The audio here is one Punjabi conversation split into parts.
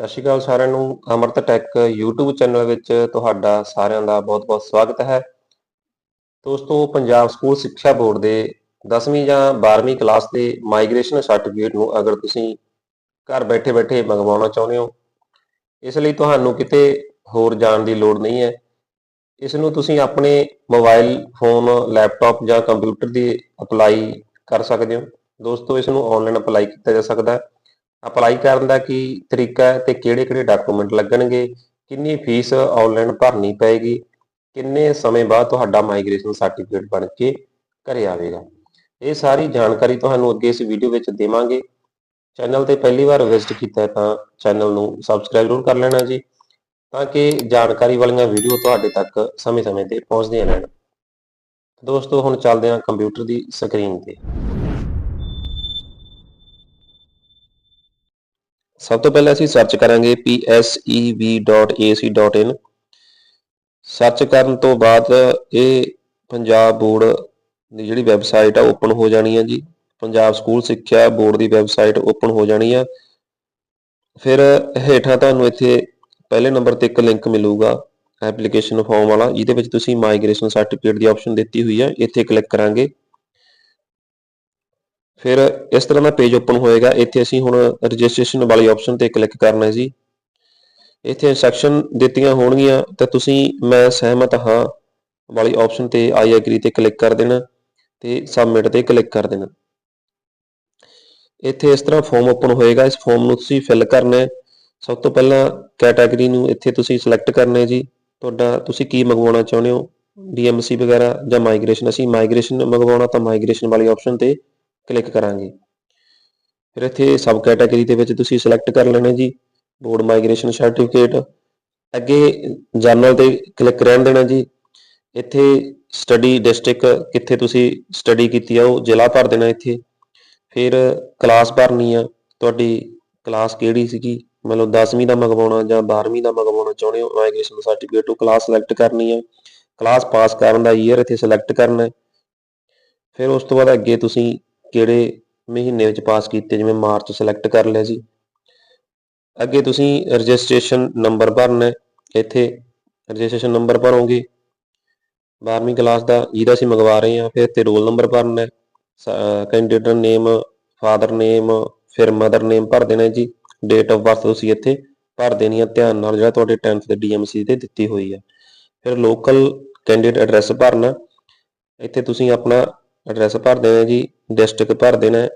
ਸਤਿ ਸ਼੍ਰੀ ਅਕਾਲ ਸਾਰਿਆਂ ਨੂੰ, ਅਮਰਤ ਟੈਕ YouTube ਚੈਨਲ ਵਿੱਚ ਤੁਹਾਡਾ ਸਾਰਿਆਂ ਦਾ ਬਹੁਤ-ਬਹੁਤ ਸਵਾਗਤ ਹੈ। ਦੋਸਤੋ, ਪੰਜਾਬ ਸਕੂਲ ਸਿੱਖਿਆ ਬੋਰਡ ਦੇ 10ਵੀਂ ਜਾਂ 12ਵੀਂ ਕਲਾਸ ਦੇ ਮਾਈਗ੍ਰੇਸ਼ਨ ਸਰਟੀਫਿਕੇਟ ਨੂੰ ਅਗਰ ਤੁਸੀਂ ਘਰ ਬੈਠੇ-ਬੈਠੇ ਮੰਗਵਾਉਣਾ ਚਾਹੁੰਦੇ ਹੋ, ਇਸ ਲਈ ਤੁਹਾਨੂੰ ਕਿਤੇ ਹੋਰ ਜਾਣ ਦੀ ਲੋੜ ਨਹੀਂ ਹੈ। ਇਸ ਨੂੰ ਤੁਸੀਂ ਆਪਣੇ ਮੋਬਾਈਲ, ਫੋਨ, ਲੈਪਟਾਪ ਜਾਂ ਕੰਪਿਊਟਰ ਦੀ ਅਪਲਾਈ ਕਰ ਸਕਦੇ ਹੋ। ਦੋਸਤੋ, ਇਸ ਨੂੰ ਆਨਲਾਈਨ ਅਪਲਾਈ ਕੀਤਾ ਜਾ ਸਕਦਾ ਹੈ। ਅਪਲਾਈ ਕਰਨ ਦਾ ਕੀ ਤਰੀਕਾ ਹੈ ਤੇ ਕਿਹੜੇ-ਕਿਹੜੇ ਡਾਕੂਮੈਂਟ ਲੱਗਣਗੇ? ਕਿੰਨੀ ਫੀਸ ਆਨਲਾਈਨ ਭਰਨੀ ਪਏਗੀ? ਕਿੰਨੇ ਸਮੇਂ ਬਾਅਦ ਤੁਹਾਡਾ ਮਾਈਗ੍ਰੇਸ਼ਨ ਸਰਟੀਫਿਕੇਟ ਬਣ ਕੇ ਘਰੇ ਆਵੇਗਾ? ਇਹ ਸਾਰੀ ਜਾਣਕਾਰੀ ਤੁਹਾਨੂੰ ਅੱਗੇ ਇਸ ਵੀਡੀਓ ਵਿੱਚ ਦੇਵਾਂਗੇ। ਚੈਨਲ ਤੇ ਪਹਿਲੀ ਵਾਰ ਵਿਜ਼ਿਟ ਕੀਤਾ ਤਾਂ ਚੈਨਲ ਨੂੰ ਸਬਸਕ੍ਰਾਈਬ ਜ਼ਰੂਰ ਕਰ ਲੈਣਾ ਜੀ, ਤਾਂ ਕਿ ਜਾਣਕਾਰੀ ਵਾਲੀਆਂ ਵੀਡੀਓ ਤੁਹਾਡੇ ਤੱਕ ਸਮੇਂ-ਸਮੇਂ ਤੇ ਪਹੁੰਚਦੀਆਂ ਰਹਿਣ। ਦੋਸਤੋ, ਹੁਣ ਚੱਲਦੇ ਹਾਂ ਕੰਪਿਊਟਰ ਦੀ ਸਕਰੀਨ ਤੇ। ਸਭ ਤੋਂ ਪਹਿਲਾਂ ਅਸੀਂ ਸਰਚ ਕਰਾਂਗੇ psev.ac.in ਸਰਚ ਕਰਨ ਤੋਂ ਬਾਅਦ ਇਹ ਪੰਜਾਬ ਬੋਰਡ ਦੀ ਜਿਹੜੀ ਵੈਬਸਾਈਟ ਆ ਓਪਨ ਹੋ ਜਾਣੀ ਹੈ ਜੀ। ਪੰਜਾਬ ਸਕੂਲ ਸਿੱਖਿਆ ਬੋਰਡ ਦੀ ਵੈਬਸਾਈਟ ਓਪਨ ਹੋ ਜਾਣੀ ਆ। ਫਿਰ ਹੇਠਾਂ ਤੁਹਾਨੂੰ ਇੱਥੇ ਪਹਿਲੇ ਨੰਬਰ ਤੇ ਇੱਕ ਲਿੰਕ ਮਿਲੂਗਾ ਐਪਲੀਕੇਸ਼ਨ ਫਾਰਮ ਵਾਲਾ। ਜਿਹਦੇ ਵਿੱਚ ਤੁਸੀਂ ਮਾਈਗ੍ਰੇਸ਼ਨ ਸਰਟੀਫਿਕੇਟ ਦੀ ਆਪਸ਼ਨ ਦਿੱਤੀ ਹੋਈ ਹੈ ਇੱਥੇ ਕਲਿੱਕ ਕਰਾਂਗੇ। ਫਿਰ ਇਸ ਤਰ੍ਹਾਂ ਦਾ ਪੇਜ ਓਪਨ ਹੋਏਗਾ। ਇੱਥੇ ਅਸੀਂ ਹੁਣ ਰਜਿਸਟ੍ਰੇਸ਼ਨ ਵਾਲੀ ਆਪਸ਼ਨ ਤੇ ਕਲਿੱਕ ਕਰਨਾ ਹੈ ਜੀ। ਇੱਥੇ ਇਨਸਟਰਕਸ਼ਨ ਦਿੱਤੀਆਂ ਹੋਣਗੀਆਂ, ਤਾਂ ਤੁਸੀਂ ਮੈਂ ਸਹਿਮਤ ਹਾਂ ਵਾਲੀ ਆਪਸ਼ਨ ਤੇ ਆਈ ਐਗਰੀ ਤੇ ਕਲਿੱਕ ਕਰ ਦੇਣਾ ਤੇ ਸਬਮਿਟ ਤੇ ਕਲਿੱਕ ਕਰ ਦੇਣਾ। ਇੱਥੇ ਇਸ ਤਰ੍ਹਾਂ ਫਾਰਮ ਓਪਨ ਹੋਏਗਾ। ਇਸ ਫਾਰਮ ਨੂੰ ਤੁਸੀਂ ਫਿਲ ਕਰਨਾ ਹੈ। ਸਭ ਤੋਂ ਪਹਿਲਾਂ ਕੈਟਾਗਰੀ ਨੂੰ ਇੱਥੇ ਤੁਸੀਂ ਸਿਲੈਕਟ ਕਰਨਾ ਹੈ ਜੀ। ਤੁਹਾਡਾ ਤੁਸੀਂ ਕੀ ਮੰਗਵਾਉਣਾ ਚਾਹੁੰਦੇ ਹੋ? ਡੀਐਮਸੀ ਵਗੈਰਾ ਜਾਂ ਮਾਈਗ੍ਰੇਸ਼ਨ ਅਸੀਂ ਮਾਈਗ੍ਰੇਸ਼ਨ ਮੰਗਵਾਉਣਾ ਤਾਂ ਮਾਈਗ੍ਰੇਸ਼ਨ ਵਾਲੀ ਆਪਸ਼ਨ ਤੇ ਕਲਿੱਕ ਕਰਾਂਗੇ। ਫਿਰ ਇੱਥੇ ਸਬ ਕੈਟਾਗਰੀ ਦੇ ਵਿੱਚ ਤੁਸੀਂ ਸਿਲੈਕਟ ਕਰ ਲੈਣਾ ਜੀ ਬੋਰਡ ਮਾਈਗ੍ਰੇਸ਼ਨ ਸਰਟੀਫਿਕੇਟ ਅੱਗੇ ਜਰਨਲ ਤੇ ਕਲਿੱਕ ਰਹਿਣ ਦੇਣਾ ਜੀ। ਇੱਥੇ ਸਟੱਡੀ ਡਿਸਟ੍ਰਿਕਟ ਕਿੱਥੇ ਤੁਸੀਂ ਸਟੱਡੀ ਕੀਤੀ ਆ, ਉਹ ਜ਼ਿਲ੍ਹਾ ਭਰ ਦੇਣਾ ਇੱਥੇ। ਫਿਰ ਕਲਾਸ ਭਰਨੀ ਆ, ਤੁਹਾਡੀ ਕਲਾਸ ਕਿਹੜੀ ਸੀਗੀ? ਮਤਲਬ 10ਵੀਂ ਦਾ ਮੰਗਵਾਉਣਾ ਜਾਂ 12ਵੀਂ ਦਾ ਮੰਗਵਾਉਣਾ ਚਾਹੁੰਦੇ ਹੋ? ਮਾਈਗ੍ਰੇਸ਼ਨ ਸਰਟੀਫਿਕੇਟ ਉਹ ਕਲਾਸ ਸਿਲੈਕਟ ਕਰਨੀ ਆ। ਕਲਾਸ ਪਾਸ ਕਰਨ ਦਾ ਈਅਰ ਇੱਥੇ ਸਿਲੈਕਟ ਕਰਨਾ। ਫਿਰ ਉਸ ਤੋਂ ਬਾਅਦ ਅੱਗੇ ਤੁਸੀਂ ਕਿਹੜੇ ਮਹੀਨੇ ਵਿੱਚ ਪਾਸ ਕੀਤੇ? ਜਿਵੇਂ ਮਾਰਚ ਸਿਲੈਕਟ ਕਰ ਲਿਆ ਜੀ। ਅੱਗੇ ਤੁਸੀਂ ਰਜਿਸਟ੍ਰੇਸ਼ਨ ਨੰਬਰ ਭਰਨਾ ਇੱਥੇ ਰਜਿਸਟ੍ਰੇਸ਼ਨ ਨੰਬਰ ਭਰੋਗੇ। 12ਵੀਂ ਕਲਾਸ ਦਾ ਜਿਹਦਾ ਅਸੀਂ ਮੰਗਵਾ ਰਹੇ ਹਾਂ, ਫਿਰ ਤੇ ਰੋਲ ਨੰਬਰ ਭਰਨਾ ਕੈਂਡੀਡੇਟ ਨੇਮ ਫਾਦਰ ਨੇਮ ਫਿਰ ਮਦਰ ਨੇਮ ਭਰ ਦੇਣਾ ਜੀ। ਡੇਟ ਆਫ ਬਰਥ ਤੁਸੀਂ ਇੱਥੇ ਭਰ ਦੇਣੀ ਹੈ। ਧਿਆਨ ਨਾਲ ਜਿਹੜਾ ਤੁਹਾਡੇ 10th ਦੇ ਡੀਐਮਸੀ ਤੇ ਦਿੱਤੀ ਹੋਈ ਹੈ। ਫਿਰ ਲੋਕਲ ਕੈਂਡੀਡੇਟ ਐਡਰੈਸ ਭਰਨਾ ਇੱਥੇ ਤੁਸੀਂ ਆਪਣਾ ਐਡਰੈਸ ਭਰ ਦੇਣਾ ਜੀ ਡਿਸਟ੍ਰਿਕਟ ਭਰ ਦੇਣਾ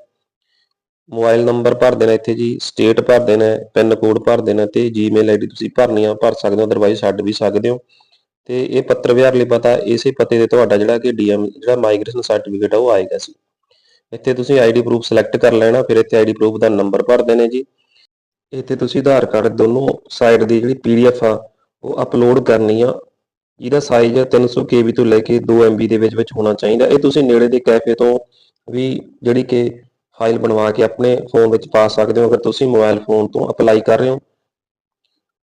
ਮੋਬਾਈਲ ਨੰਬਰ ਭਰ ਦੇਣਾ ਇੱਥੇ ਜੀ ਸਟੇਟ ਭਰ ਦੇਣਾ ਪਿੰਨ ਕੋਡ ਭਰ ਦੇਣਾ ਤੇ ਜੀਮੇਲ ਆਈਡੀ ਤੁਸੀਂ ਭਰਨੀ ਆ, ਭਰ ਸਕਦੇ ਹੋ ਅਦਰਵਾਈਜ਼ ਛੱਡ ਵੀ ਸਕਦੇ ਹੋ। ਤੇ ਇਹ ਪੱਤਰ ਵਿਹਾਰ ਲਈ ਪਤਾ, ਇਸੇ ਪਤੇ ਤੇ ਤੁਹਾਡਾ ਜਿਹੜਾ ਕਿ ਡੀਐਮ ਜਿਹੜਾ ਮਾਈਗ੍ਰੇਸ਼ਨ ਸਰਟੀਫਿਕੇਟ ਆ, ਉਹ ਆਏਗਾ ਸੀ ਇੱਥੇ ਤੁਸੀਂ ਆਈਡੀ ਪ੍ਰੂਫ ਸਿਲੈਕਟ ਕਰ ਲੈਣਾ, ਫਿਰ ਇੱਥੇ ਆਈਡੀ ਪ੍ਰੂਫ ਦਾ ਨੰਬਰ ਭਰ ਦੇਣਾ ਜੀ। ਇੱਥੇ ਤੁਸੀਂ ਆਧਾਰ ਕਾਰਡ ਦੋਨੋਂ ਸਾਈਡ ਦੀ ਜਿਹੜੀ ਪੀਡੀਐਫ ਆ, ਉਹ ਅਪਲੋਡ ਕਰਨੀ ਆ ਜਿਹਦਾ ਸਾਈਜ਼ 300 ਕੇਬੀ ਤੋਂ ਲੈ ਕੇ 2 ਐਮਬੀ ਦੇ ਵਿੱਚ ਵਿੱਚ ਹੋਣਾ ਚਾਹੀਦਾ। ਇਹ ਤੁਸੀਂ ਨੇੜੇ ਦੇ ਕੈਫੇ ਤੋਂ ਵੀ ਜਿਹੜੀ ਕਿ ਫਾਈਲ ਬਣਵਾ ਕੇ ਆਪਣੇ ਫੋਨ ਵਿੱਚ ਪਾ ਸਕਦੇ ਹੋ। ਅਗਰ ਤੁਸੀਂ ਮੋਬਾਈਲ ਫੋਨ ਤੋਂ ਅਪਲਾਈ ਕਰ ਰਹੇ ਹੋ,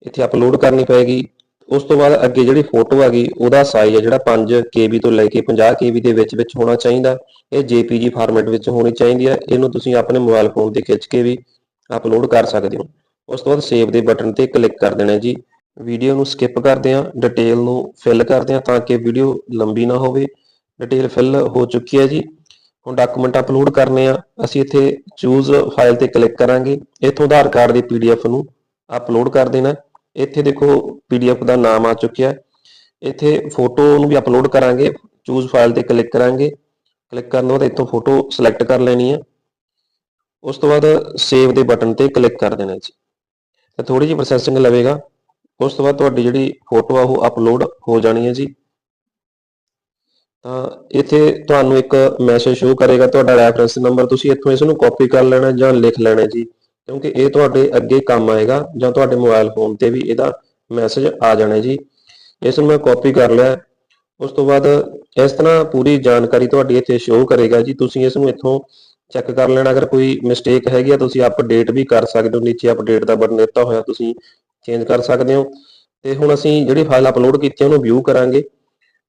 ਇੱਥੇ ਅਪਲੋਡ ਕਰਨੀ ਪਏਗੀ। ਉਸ ਤੋਂ ਬਾਅਦ ਅੱਗੇ ਜਿਹੜੀ ਫੋਟੋ ਆ ਗਈ, ਉਹਦਾ ਸਾਈਜ਼ ਹੈ ਜਿਹੜਾ 5 ਕੇਬੀ ਤੋਂ ਲੈ ਕੇ 50 ਕੇਬੀ ਦੇ ਵਿੱਚ ਵਿੱਚ ਹੋਣਾ ਚਾਹੀਦਾ। ਇਹ ਜੇਪੀਜੀ ਫਾਰਮੈਟ ਵਿੱਚ ਹੋਣੀ ਚਾਹੀਦੀ ਹੈ ਇਹਨੂੰ ਤੁਸੀਂ ਆਪਣੇ ਮੋਬਾਈਲ ਫੋਨ ਤੇ ਖਿੱਚ ਕੇ ਵੀ ਅਪਲੋਡ ਕਰ ਸਕਦੇ ਹੋ। ਉਸ ਤੋਂ ਬਾਅਦ ਸੇਵ ਦੇ ਬਟਨ ਤੇ ਕਲਿੱਕ ਕਰ ਦੇਣਾ ਜੀ। ਵੀਡੀਓ ਨੂੰ ਸਕਿਪ ਕਰਦੇ ਹਾਂ ਡਿਟੇਲ ਨੂੰ ਫਿਲ ਕਰਦੇ ਹਾਂ ਤਾਂ ਕਿ ਵੀਡੀਓ ਲੰਬੀ ਨਾ ਹੋਵੇ। ਡਿਟੇਲ ਫਿਲ ਹੋ ਚੁੱਕੀ ਹੈ ਜੀ। ਹੁਣ ਡਾਕੂਮੈਂਟ ਅਪਲੋਡ ਕਰਨੇ ਆ। ਅਸੀਂ ਇੱਥੇ ਚੂਜ਼ ਫਾਈਲ ਤੇ ਕਲਿੱਕ ਕਰਾਂਗੇ। ਇੱਥੋਂ ਆਧਾਰ ਕਾਰਡ ਦੀ ਪੀਡੀਐਫ ਨੂੰ ਅਪਲੋਡ ਕਰ ਦੇਣਾ। ਇੱਥੇ ਦੇਖੋ ਪੀਡੀਐਫ ਦਾ ਨਾਮ ਆ ਚੁੱਕਿਆ। ਇੱਥੇ ਫੋਟੋ ਨੂੰ ਵੀ ਅਪਲੋਡ ਕਰਾਂਗੇ। ਚੂਜ਼ ਫਾਈਲ ਤੇ ਕਲਿੱਕ ਕਰਾਂਗੇ। ਕਲਿੱਕ ਕਰਨ ਤੋਂ ਬਾਅਦ ਇੱਥੋਂ ਫੋਟੋ ਸਿਲੈਕਟ ਕਰ ਲੈਣੀ ਹੈ ਉਸ ਤੋਂ ਬਾਅਦ ਸੇਵ ਦੇ ਬਟਨ ਤੇ ਕਲਿੱਕ ਕਰ ਦੇਣਾ ਜੀ। ਤੇ ਥੋੜੀ ਜਿਹੀ ਪ੍ਰੋਸੈਸਿੰਗ ਲਵੇਗਾ ਉਸ ਤੋਂ ਬਾਅਦ ਤੁਹਾਡੀ ਜਿਹੜੀ ਫੋਟੋ ਆ ਉਹ ਅਪਲੋਡ ਹੋ ਜਾਣੀ ਹੈ ਜੀ। ਤਾਂ ਇੱਥੇ ਤੁਹਾਨੂੰ ਇੱਕ ਮੈਸੇਜ ਸ਼ੋ ਕਰੇਗਾ, ਤੁਹਾਡਾ ਰੈਫਰੈਂਸ ਨੰਬਰ ਤੁਸੀਂ ਇੱਥੋਂ ਇਸ ਨੂੰ ਕਾਪੀ ਕਰ ਲੈਣਾ ਜਾਂ ਲਿਖ ਲੈਣਾ ਜੀ, ਕਿਉਂਕਿ ਇਹ ਤੁਹਾਡੇ ਅੱਗੇ ਕੰਮ ਆਏਗਾ ਜਾਂ ਤੁਹਾਡੇ ਮੋਬਾਈਲ ਫੋਨ ਤੇ ਵੀ ਇਹਦਾ ਮੈਸੇਜ ਆ ਜਾਣਾ ਜੀ। ਇਸ ਨੂੰ ਮੈਂ ਕਾਪੀ ਕਰ ਲਿਆ। ਉਸ ਤੋਂ ਬਾਅਦ ਇਸ ਤਰ੍ਹਾਂ ਪੂਰੀ ਜਾਣਕਾਰੀ ਤੁਹਾਡੀ ਇੱਥੇ ਸ਼ੋ ਕਰੇਗਾ ਜੀ। ਤੁਸੀਂ ਇਸ ਨੂੰ ਇੱਥੋਂ ਚੈੱਕ ਕਰ ਲੈਣਾ। ਅਗਰ ਕੋਈ ਮਿਸਟੇਕ ਹੈਗੀ ਆ, ਤੁਸੀਂ ਅਪਡੇਟ ਵੀ ਕਰ ਸਕਦੇ ਹੋ। ਨੀਚੇ ਅਪਡੇਟ ਦਾ ਬਟਨ ਦਿੱਤਾ ਹੋਇਆ ਤੁਸੀਂ ਚੇਂਜ ਕਰ ਸਕਦੇ ਹੋ। ਤੇ ਹੁਣ ਅਸੀਂ ਜਿਹੜੀ ਫਾਈਲ ਅਪਲੋਡ ਕੀਤੀ ਹੈ ਉਹਨੂੰ ਵਿਊ ਕਰਾਂਗੇ।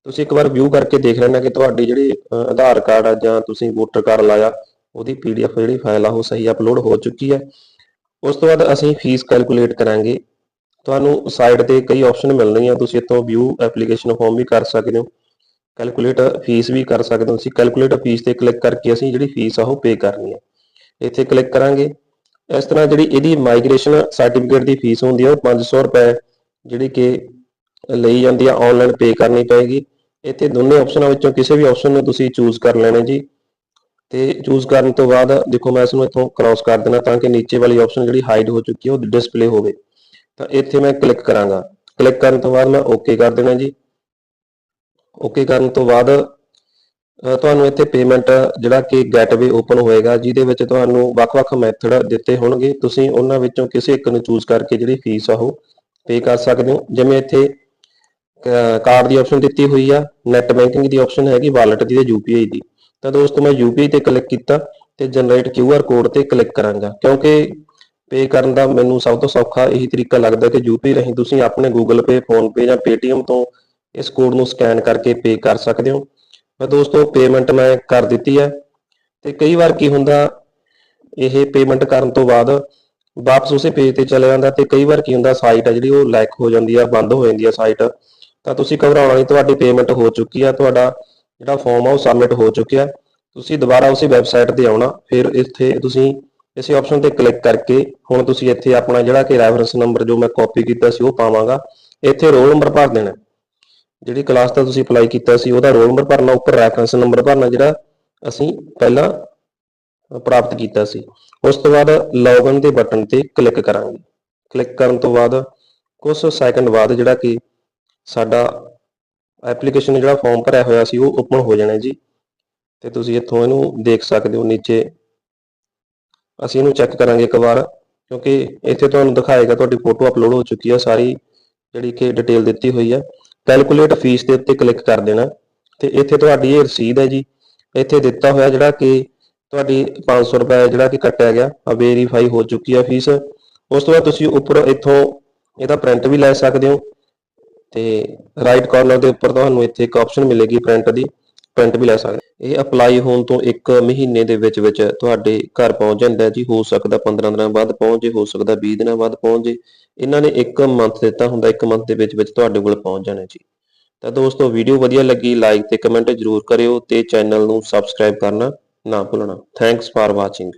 ਤੁਸੀਂ ਇੱਕ ਵਾਰ ਵਿਊ ਕਰਕੇ ਦੇਖ ਲੈਣਾ ਕਿ ਤੁਹਾਡੀ ਜਿਹੜੀ ਆਧਾਰ ਕਾਰਡ ਆ ਜਾਂ ਤੁਸੀਂ ਵੋਟਰ ਕਾਰਡ ਲਾਇਆ, ਉਹਦੀ ਪੀਡੀਐਫ ਜਿਹੜੀ ਫਾਈਲ ਆ, ਉਹ ਸਹੀ ਅਪਲੋਡ ਹੋ ਚੁੱਕੀ ਹੈ ਉਸ ਤੋਂ ਬਾਅਦ ਅਸੀਂ ਫੀਸ ਕੈਲਕੂਲੇਟ ਕਰਾਂਗੇ। ਤੁਹਾਨੂੰ ਸਾਈਡ ਤੇ ਕਈ ਆਪਸ਼ਨ ਮਿਲਣਗੀਆਂ, ਤੁਸੀਂ ਇੱਥੋਂ ਵਿਊ ਐਪਲੀਕੇਸ਼ਨ ਫਾਰਮ ਵੀ ਕਰ ਸਕਦੇ ਹੋ। ਕੈਲਕੂਲੇਟ ਫੀਸ ਵੀ ਕਰ ਸਕਦੇ ਹੋ। ਤੁਸੀਂ ਕੈਲਕੂਲੇਟ ਫੀਸ ਤੇ ਕਲਿੱਕ ਕਰਕੇ ਅਸੀਂ ਜਿਹੜੀ ਫੀਸ ਆ, ਉਹ ਪੇ ਕਰਨੀ ਹੈ ਇੱਥੇ ਕਲਿੱਕ ਕਰਾਂਗੇ। ਇਸ ਤਰ੍ਹਾਂ ਜਿਹੜੀ ਇਹਦੀ ਮਾਈਗ੍ਰੇਸ਼ਨ ਸਰਟੀਫਿਕੇਟ ਦੀ ਫੀਸ ਹੁੰਦੀ ਹੈ ਉਹ 500 ਰੁਪਏ ਜਿਹੜੀ ਕਿ ਲਈ ਜਾਂਦੀ ਆ ਆਨਲਾਈਨ ਪੇ ਕਰਨੀ ਪਏਗੀ। ਇੱਥੇ ਦੋਨੇ ਆਪਸ਼ਨਾਂ ਵਿੱਚੋਂ ਕਿਸੇ ਵੀ ਆਪਸ਼ਨ ਨੂੰ ਤੁਸੀਂ ਚੂਜ਼ ਕਰ ਲੈਣਾ ਜੀ। ਤੇ ਚੂਜ਼ ਕਰਨ ਤੋਂ ਬਾਅਦ ਦੇਖੋ, ਮੈਂ ਇਸ ਨੂੰ ਇੱਥੋਂ ਕ੍ਰਾਸ ਕਰ ਦੇਣਾ ਤਾਂ ਕਿ ਨੀਚੇ ਵਾਲੀ ਆਪਸ਼ਨ ਜਿਹੜੀ ਹਾਈਡ ਹੋ ਚੁੱਕੀ ਹੈ ਉਹ ਡਿਸਪਲੇ ਹੋਵੇ। ਤਾਂ ਇੱਥੇ ਮੈਂ ਕਲਿੱਕ ਕਰਾਂਗਾ। ਕਲਿੱਕ ਕਰਨ ਤੋਂ ਬਾਅਦ ਮੈਂ ਓਕੇ ਕਰ ਦੇਣਾ ਜੀ। ਓਕੇ ਕਰਨ ਤੋਂ ਬਾਅਦ ਤੁਹਾਨੂੰ ਇੱਥੇ ਪੇਮੈਂਟ ਜਿਹੜਾ ਕਿ ਗੇਟਵੇ ਓਪਨ ਹੋਏਗਾ, ਜਿਹਦੇ ਵਿੱਚ ਤੁਹਾਨੂੰ ਵੱਖ-ਵੱਖ ਮੈਥਡ ਦਿੱਤੇ ਹੋਣਗੇ। ਤੁਸੀਂ ਉਹਨਾਂ ਵਿੱਚੋਂ ਕਿਸੇ ਇੱਕ ਨੂੰ ਚੂਜ਼ ਕਰਕੇ ਜਿਹੜੀ ਫੀਸ ਆ ਉਹ ਪੇ ਕਰ ਸਕਦੇ ਹੋ। ਜਿਵੇਂ ਇੱਥੇ ਕਾਰਡ ਦੀ ਆਪਸ਼ਨ ਦਿੱਤੀ ਹੋਈ ਆ ਨੈਟ ਬੈਂਕਿੰਗ ਦੀ ਆਪਸ਼ਨ ਹੈਗੀ ਵਾਲਟ ਦੀ ਤੇ ਯੂਪੀਆਈ ਦੀ। ਤਾਂ ਦੋਸਤੋ, ਮੈਂ ਯੂਪੀਆਈ ਤੇ ਕਲਿੱਕ ਕੀਤਾ ਤੇ ਜਨਰੇਟ ਕਿਊਆਰ ਕੋਡ ਤੇ ਕਲਿੱਕ ਕਰਾਂਗਾ। ਕਿਉਂਕਿ ਪੇ ਕਰਨ ਦਾ ਮੈਨੂੰ ਸਭ ਤੋਂ ਸੌਖਾ ਇਹੀ ਤਰੀਕਾ ਲੱਗਦਾ ਕਿ ਯੂਪੀ ਰਾਹੀਂ ਤੁਸੀਂ ਆਪਣੇ Google Pay ਫੋਨ Pay ਜਾਂ Paytm ਤੋਂ ਇਸ ਕੋਡ ਨੂੰ ਸਕੈਨ ਕਰਕੇ ਪੇ ਕਰ ਸਕਦੇ ਹੋ। ਮੈਂ ਦੋਸਤੋ ਪੇਮੈਂਟ ਮੈਂ ਕਰ ਦਿੱਤੀ ਹੈ ਤੇ ਕਈ ਵਾਰ ਕੀ ਹੁੰਦਾ, ਇਹ ਪੇਮੈਂਟ ਕਰਨ ਤੋਂ ਬਾਅਦ ਵਾਪਸ ਉਸੇ ਪੇਜ ਤੇ ਚਲੇ ਜਾਂਦਾ ਤੇ ਕਈ ਵਾਰ ਕੀ ਹੁੰਦਾ ਸਾਈਟ ਆ ਜਿਹੜੀ ਉਹ ਲੈਕ ਹੋ ਜਾਂਦੀ ਆ, ਬੰਦ ਹੋ ਜਾਂਦੀ ਆ ਸਾਈਟ ਤਾਂ ਤੁਸੀਂ ਘਬਰਾਉਣਾ ਨਹੀਂ, ਤੁਹਾਡੀ ਪੇਮੈਂਟ ਹੋ ਚੁੱਕੀ ਆ, ਤੁਹਾਡਾ ਜਿਹੜਾ ਫਾਰਮ ਆ ਉਹ ਸਬਮਿਟ ਹੋ ਚੁੱਕਿਆ। ਤੁਸੀਂ ਦੁਬਾਰਾ ਉਸੇ ਵੈਬਸਾਈਟ ਤੇ ਆਉਣਾ, ਫਿਰ ਇੱਥੇ ਤੁਸੀਂ ਇਸੇ ਆਪਸ਼ਨ ਤੇ ਕਲਿੱਕ ਕਰਕੇ ਹੁਣ ਤੁਸੀਂ ਇੱਥੇ ਆਪਣਾ ਜਿਹੜਾ ਕਿ ਰੈਫਰੈਂਸ ਨੰਬਰ ਜੋ ਮੈਂ ਕਾਪੀ ਕੀਤਾ ਸੀ ਉਹ ਪਾਵਾਂਗਾ। ਇੱਥੇ ਰੋਲ ਨੰਬਰ ਭਰ ਦੇਣਾ। ਜਿਹੜੀ ਕਲਾਸ ਦਾ ਤੁਸੀਂ ਅਪਲਾਈ ਕੀਤਾ ਸੀ, ਉਹਦਾ ਰੋਲ ਨੰਬਰ ਭਰਨਾ, ਉੱਪਰ ਰੈਫਰੈਂਸ ਨੰਬਰ ਭਰਨਾ, ਜਿਹੜਾ ਅਸੀਂ ਪਹਿਲਾਂ ਪ੍ਰਾਪਤ ਕੀਤਾ ਸੀ। ਉਸ ਤੋਂ ਬਾਅਦ ਲੌਗਇਨ ਦੇ ਬਟਨ ਤੇ ਕਲਿੱਕ ਕਰਾਂਗੇ। ਕਲਿੱਕ ਕਰਨ ਤੋਂ ਬਾਅਦ ਕੁਝ ਸੈਕਿੰਡ ਬਾਅਦ ਜਿਹੜਾ ਕਿ ਸਾਡਾ ਐਪਲੀਕੇਸ਼ਨ ਜਿਹੜਾ ਫਾਰਮ ਭਰਿਆ ਹੋਇਆ ਸੀ, ਉਹ ਓਪਨ ਹੋ ਜਾਣਾ ਜੀ। ਤੇ ਤੁਸੀਂ ਇੱਥੋਂ ਇਹਨੂੰ ਦੇਖ ਸਕਦੇ ਹੋ ਨੀਚੇ। ਅਸੀਂ ਇਹਨੂੰ ਚੈੱਕ ਕਰਾਂਗੇ ਇੱਕ ਵਾਰ, ਕਿਉਂਕਿ ਇੱਥੇ ਤੁਹਾਨੂੰ ਦਿਖਾਏਗਾ, ਤੁਹਾਡੀ ਫੋਟੋ ਅਪਲੋਡ ਹੋ ਚੁੱਕੀ ਹੈ ਸਾਰੀ ਜਿਹੜੀ ਕਿ ਡਿਟੇਲ ਦਿੱਤੀ ਹੋਈ ਹੈ ਕੈਲਕੂਲੇਟ ਫੀਸ ਦੇ ਉੱਤੇ ਕਲਿੱਕ ਕਰ ਦੇਣਾ। ਤੇ ਇੱਥੇ ਤੁਹਾਡੀ ਇਹ ਰਸੀਦ ਹੈ ਜੀ। ਇੱਥੇ ਦਿੱਤਾ ਹੋਇਆ ਜਿਹੜਾ ਕਿ ਤੁਹਾਡੀ 500 ਰੁਪਏ ਜਿਹੜਾ ਕਿ ਕੱਟਿਆ ਗਿਆ। ਆ ਵੈਰੀਫਾਈ ਹੋ ਚੁੱਕੀ ਆ ਫੀਸ। ਉਸ ਤੋਂ ਬਾਅਦ ਤੁਸੀਂ ਉੱਪਰ ਇੱਥੋਂ ਇਹਦਾ ਪ੍ਰਿੰਟ ਵੀ ਲੈ ਸਕਦੇ ਹੋ। ਤੇ ਰਾਈਟ ਕਾਰਨਰ ਦੇ ਉੱਪਰ ਤੁਹਾਨੂੰ ਇੱਥੇ ਇੱਕ ਆਪਸ਼ਨ ਮਿਲੇਗੀ ਪ੍ਰਿੰਟ ਦੀ। ਪ੍ਰਿੰਟ ਵੀ ਲੈ ਸਕਦੇ ਇਹ ਅਪਲਾਈ ਹੋਣ ਤੋਂ 1 ਮਹੀਨੇ ਦੇ ਵਿੱਚ ਵਿੱਚ ਤੁਹਾਡੇ ਘਰ ਪਹੁੰਚ ਜਾਂਦਾ ਜੀ, ਹੋ ਸਕਦਾ 15 ਦਿਨਾਂ ਬਾਅਦ ਪਹੁੰਚ ਜੇ, ਹੋ ਸਕਦਾ 20 ਦਿਨਾਂ ਬਾਅਦ ਪਹੁੰਚ ਜੇ। ਇਹਨਾਂ ਨੇ 1 ਮੰਥ ਦਿੱਤਾ ਹੁੰਦਾ 1 ਮੰਥ ਦੇ ਵਿੱਚ ਵਿੱਚ ਤੁਹਾਡੇ ਕੋਲ ਪਹੁੰਚ ਜਾਣਾ ਜੀ। ਤਾਂ ਦੋਸਤੋ ਵੀਡੀਓ ਵਧੀਆ ਲੱਗੀ ਲਾਈਕ ਤੇ ਕਮੈਂਟ ਜ਼ਰੂਰ ਕਰਿਓ ਤੇ ਚੈਨਲ ਨੂੰ ਸਬਸਕ੍ਰਾਈਬ ਕਰਨਾ ਨਾ ਭੁੱਲਣਾ। Thanks for watching